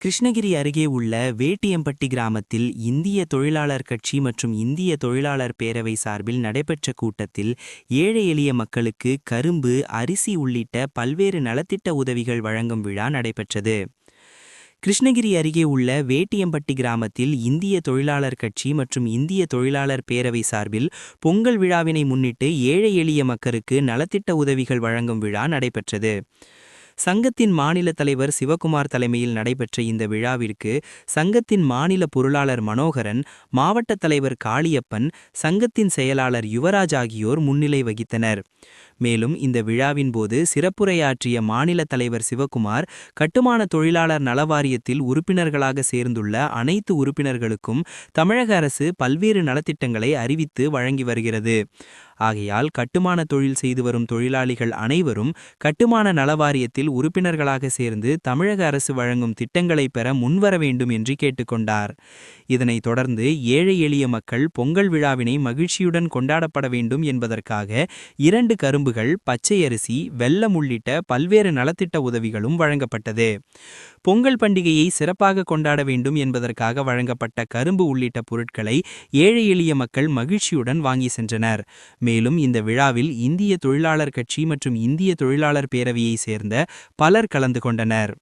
கிருஷ்ணகிரி அருகே உள்ள வேட்டியம்பட்டி கிராமத்தில் இந்திய தொழிலாளர் கட்சி மற்றும் இந்திய தொழிலாளர் பேரவை சார்பில் நடைபெற்ற கூட்டத்தில் ஏழை எளிய மக்களுக்கு கரும்பு அரிசி உள்ளிட்ட பல்வேறு நலத்திட்ட உதவிகள் வழங்கும் விழா நடைபெற்றது. கிருஷ்ணகிரி அருகே உள்ள வேட்டியம்பட்டி கிராமத்தில் இந்திய தொழிலாளர் கட்சி மற்றும் இந்திய தொழிலாளர் பேரவை சார்பில் பொங்கல் விழாவினை முன்னிட்டு ஏழை எளிய மக்களுக்கு நலத்திட்ட உதவிகள் வழங்கும் விழா நடைபெற்றது. சங்கத்தின் மாநில தலைவர் சிவகுமார் தலைமையில் நடைபெற்ற இந்த விழாவிற்கு சங்கத்தின் மாநில பொருளாளர் மனோகரன் மாவட்ட தலைவர் காளியப்பன் சங்கத்தின் செயலாளர் யுவராஜ் ஆகியோர் முன்னிலை வகித்தனர். மேலும் இந்த விழாவின் போது சிறப்புரையாற்றிய மாநில தலைவர் சிவகுமார் கட்டுமான தொழிலாளர் நலவாரியத்தில் உறுப்பினர்களாக சேர்ந்துள்ள அனைத்து உறுப்பினர்களுக்கும் தமிழக அரசு பல்வேறு நலத்திட்டங்களை அறிவித்து வழங்கி வருகிறது. ஆகையால் கட்டுமான தொழில் செய்து வரும் தொழிலாளிகள் அனைவரும் கட்டுமான நலவாரியத்தில் உறுப்பினர்களாக சேர்ந்து தமிழக அரசு வழங்கும் திட்டங்களை பெற முன்வர வேண்டும் என்று கேட்டுக்கொண்டார். இதனைத் தொடர்ந்து ஏழை எளிய மக்கள் பொங்கல் விழாவினை மகிழ்ச்சியுடன் கொண்டாடப்பட வேண்டும் என்பதற்காக இரண்டு கரும்புகள் பச்சை அரிசி வெல்லம் உள்ளிட்ட பல்வேறு நலத்திட்ட உதவிகளும் வழங்கப்பட்டது. பொங்கல் பண்டிகையை சிறப்பாக கொண்டாட வேண்டும் என்பதற்காக வழங்கப்பட்ட கரும்பு உள்ளிட்ட பொருட்களை ஏழை எளிய மக்கள் மகிழ்ச்சியுடன் வாங்கி சென்றனர். மேலும் இந்த விழாவில் இந்திய தொழிலாளர் கட்சி மற்றும் இந்திய தொழிலாளர் பேரவையை சேர்ந்த பலர் கலந்து கொண்டனர்.